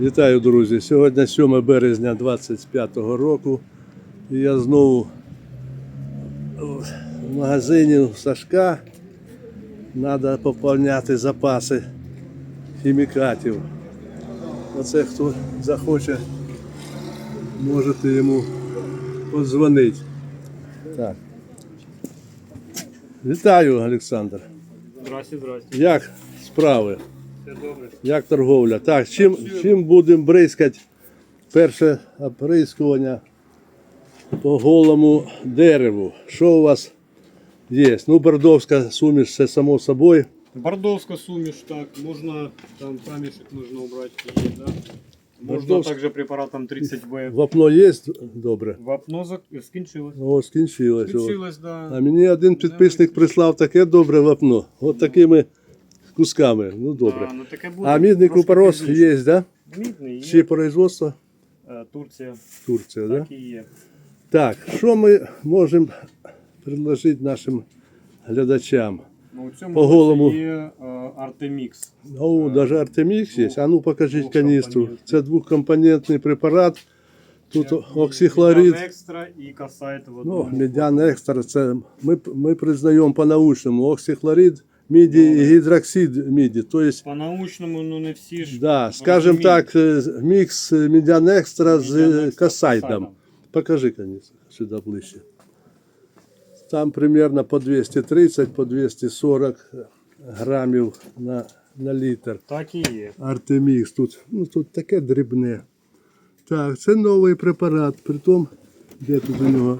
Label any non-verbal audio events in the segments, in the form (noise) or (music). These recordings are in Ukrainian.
Вітаю, друзі! Сьогодні 7 березня 25 року. І я знову в магазині у Сашка. Треба поповняти запаси хімікатів. Оце хто захоче, можете йому подзвонити. Так. Вітаю, Олександр. Здрасте, здрасте. Як справи? Все добре. Як торговля? Так, чим, чим будемо бризкати перше оприскування по голому дереву? Що у вас є? Ну, бордовська суміш, це само собою. Бордовская суміш, так, можно, там нужно убрать, есть, да? Бордовск- также препаратом 30В. Вапно є добре? Вапно зак- скінчилось. О, скінчилось. Скінчилось, да. А мені один підписник прислав таке добре вапно. От такими кусками. Ну добре. А, ну, таке буде А мідний трошки купорос пізніше. є? Да? Мідний є. Чи производство? Е, Турція, Турція, так? Да? і є. Так, що ми можемо предложити нашим глядачам? Ну, у цьому По році голому. є е, Артемікс. О, даже Артемікс є. А ну покажіть каністру. Це двохкомпонентний препарат. Тут оксихлорид. Медіан Екстра і касайт в Ну, одному. екстра, це ми, ми признаємо по-научному. Оксихлорид, міді і гідроксид міді. Тобто, По-научному, ну не всі ж. да, скажімо так, е, мікс медіан екстра з е, Екстра касайдом. касайдом. Покажи, каністру, сюди ближче. Там примерно по 230, по 240 грамів на, на літр. Так і є. Артемікс. Тут, ну, тут таке дрібне. Так, це новий препарат. Притом, де тут у нього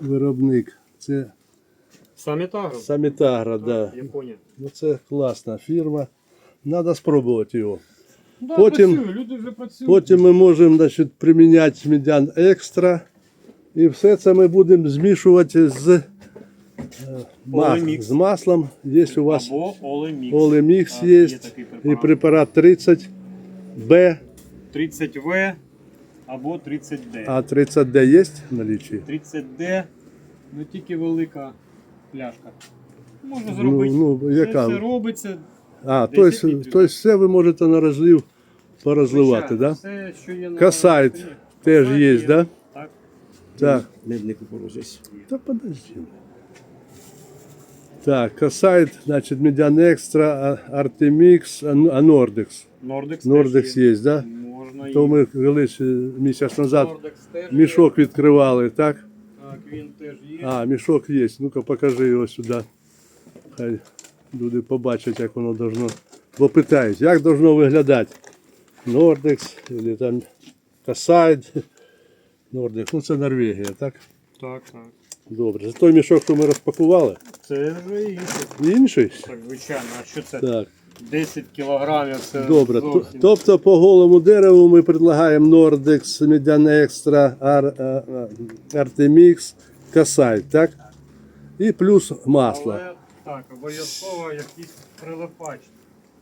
виробник? Це Самітагро. Самітагра, да. Японія. Ну, це класна фірма. Треба спробувати його. Да, Потім- працює, люди вже працюють. Потім ми можемо значить, приміняти медян екстра. І все це ми будемо змішувати з, е, мас- з маслом. Є у вас Або Олемікс. Олемікс є, є такий і препарат. препарат 30 Б, 30В або 30D. а 30 Д є в налічі? 30D, ну тільки велика пляшка. Можна Ну, зробити. ну, Все яка? це робиться. А, 10 тобто, літрів. тобто все ви можете на розлив порозливати, так? Все, що є на Касайт теж Касайт є, так? Так. Так. Медний купорос. Та подожди. Так, касайт, значить, медян екстра, Артемікс, а Нордекс. Нордекс Нордекс є. є, так? Можна То ми колись е, місяць назад Нордекс теж мішок відкривали, так? Так, він теж є. А, мішок є. Ну-ка покажи його сюди. Хай люди побачать, як воно должно. Бо питають, як должно виглядати? Нордекс, або там Касайд. Нордекс, ну це Норвегія, так? Так, так. Добре. За той мішок, що ми розпакували. Це вже інше. Інший? Так, звичайно, а що це? Так. 10 кілограмів це Добре. Зовсім. Тобто по голому дереву ми предлагаємо Нордекс, Медян Екстра, Ар, а, а, Артемікс, Касайд, так? І плюс масло. Але так, обов'язково якийсь прилипач.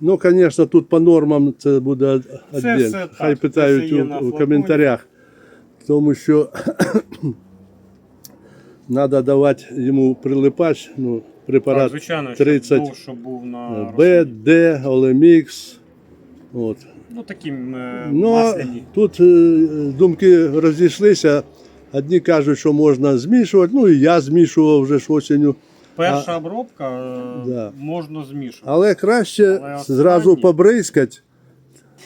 Ну, звісно, тут по нормам це буде віддільно. так, Хай це питають все є у, у флаконі. коментарях. Тому що (coughs) треба давати йому прилипач, ну, Так, препарат звичайно, 30 щоб довше був на Б. Д, Олемікс. От. Ну таким е, Ну, масляні. тут е, думки розійшлися. Одні кажуть, що можна змішувати, ну і я змішував вже ж осінню. Перша обробка е, Да. можна змішувати. Але краще Але зразу побризкати.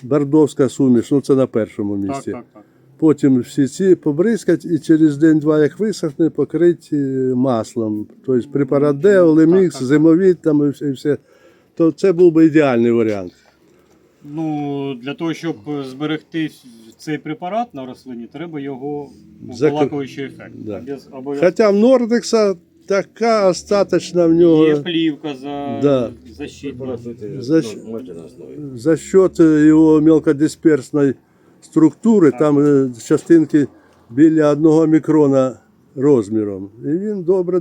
Бордовська суміш, ну це на першому місці. Так, так, так. Потім всі ці побризкати і через день-два, як висохне, покрити е, маслом. Тобто препарат Д, Олемікс, так, так. зимовід там і все, і все. То це був би ідеальний варіант. Ну, для того, щоб зберегти цей препарат на рослині, треба його обволакуючий ефект. Да. Без Хоча в Нордекса така остаточна в нього. є плівка за Да. защитна. Защ- Можете за счет е, його мелкодисперсної структури, там е, частинки біля одного мікрона розміром. І він добре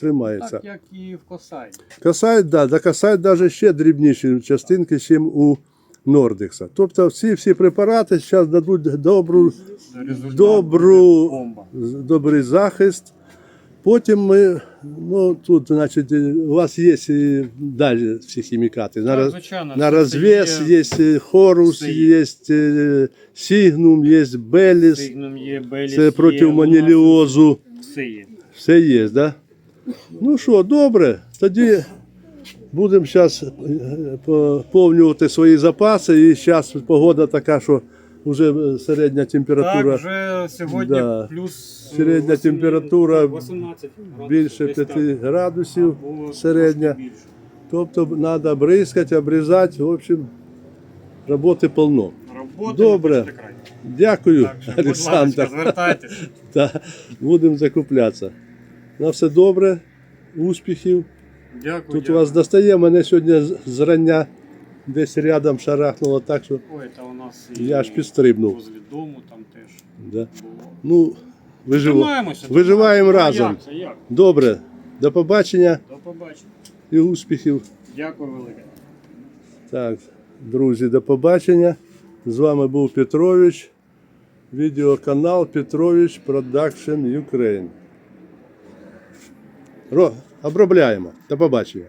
тримається. Так, як і в косайді. Касайт, да, да касайт навіть ще дрібніші частинки, ніж у Нордекса. Тобто всі, всі препарати зараз дадуть добру, Добру- добрий захист Потім ми, ну тут, значить, у вас є і далі всі хімікати. На, Так, роз- звичайно, на це розвес є- є е, хорус, є. є е, сігнум, є беліс, Сигнум є, Беліс це є, проти у маніліозу. Все є. Все є, да? Ну що, добре, тоді будемо зараз поповнювати свої запаси. І зараз погода така, що вже середня температура Так, вже сьогодні Да. плюс Середня вісім- температура 18 градусів, більше 5 так. градусів середня. більше. Тобто треба бризкати, обрізати. В общем, роботи повно. Роботи Добре. Дякую, Так Олександр. ласка, звертайтесь. (laughs) Будемо закуплятися. На все добре, успіхів. Дякую. Тут дякую. вас достає, мене сьогодні зрання десь рядом шарахнуло так, що Ой, та у нас і я аж підстрибнув. возле дому там теж Да. було. Ну, вижив... Тримаємося. виживаємо тримаємося. разом. Як? це, як? Добре, до побачення До побачення. і успіхів. Дякую велике. Так, друзі, до побачення. З вами був Петрович. Відеоканал Петрович Production Ukraine. Ро- Обробляємо. До побачення.